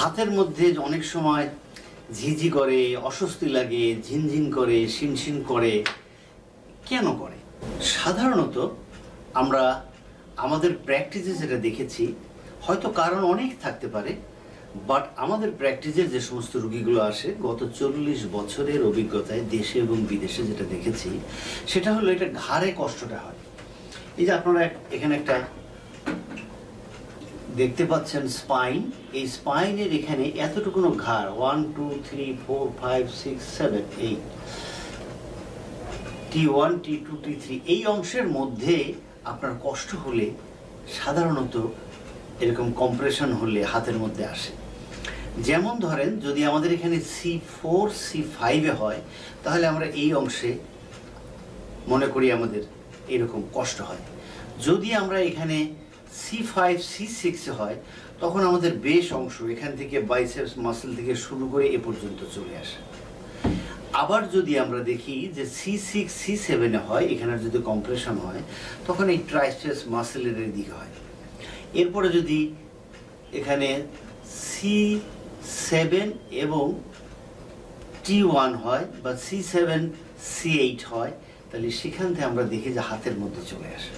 হাতের মধ্যে অনেক সময় ঝিঝি করে, অস্বস্তি লাগে, ঝিনঝিন করে, শিনশিন করে। কেন করে? সাধারণত আমরা আমাদের প্র্যাকটিসে যেটা দেখেছি, হয়তো কারণ অনেক থাকতে পারে বাট আমাদের প্র্যাকটিসের যে সমস্ত রুগীগুলো আসে, গত চল্লিশ বছরের অভিজ্ঞতায় দেশে এবং বিদেশে যেটা দেখেছি, সেটা হলো এটা ঘাড়ে কষ্টটা হয়। এই যে আপনারা এখানে একটা দেখতে পাচ্ছেন স্পাইন এই স্পাইনের এখানে এতটুকুনো ঘাড় one two three four five six seven eight T one T two T three এই অংশের মধ্যে আপনার কষ্ট হলে সাধারণত এরকম কম্প্রেশন হলে হাতের মধ্যে আসে। যেমন ধরেন, যদি আমাদের এখানে সি ফোর সি ফাইভে হয়, তাহলে আমরা এই অংশে মনে করি আমাদের এরকম কষ্ট হয়। যদি আমরা এখানে সি ফাইভ সি সিক্সে হয়, তখন আমাদের বেশ অংশ এখান থেকে বাইসেপস মাসেল থেকে শুরু করে এ পর্যন্ত চলে আসে। আবার যদি আমরা দেখি যে সি সিক্স সি সেভেনে হয়, এখানে যদি কম্প্রেশন হয়, তখন এই ট্রাইস্টেস মাসেলের দিকে হয়। এরপরে যদি এখানে সি সেভেন এবং টি ওয়ান হয় বা সি সেভেন সি এইট হয়, তাহলে সেখান থেকে আমরা দেখি যে হাতের মধ্যে চলে আসে।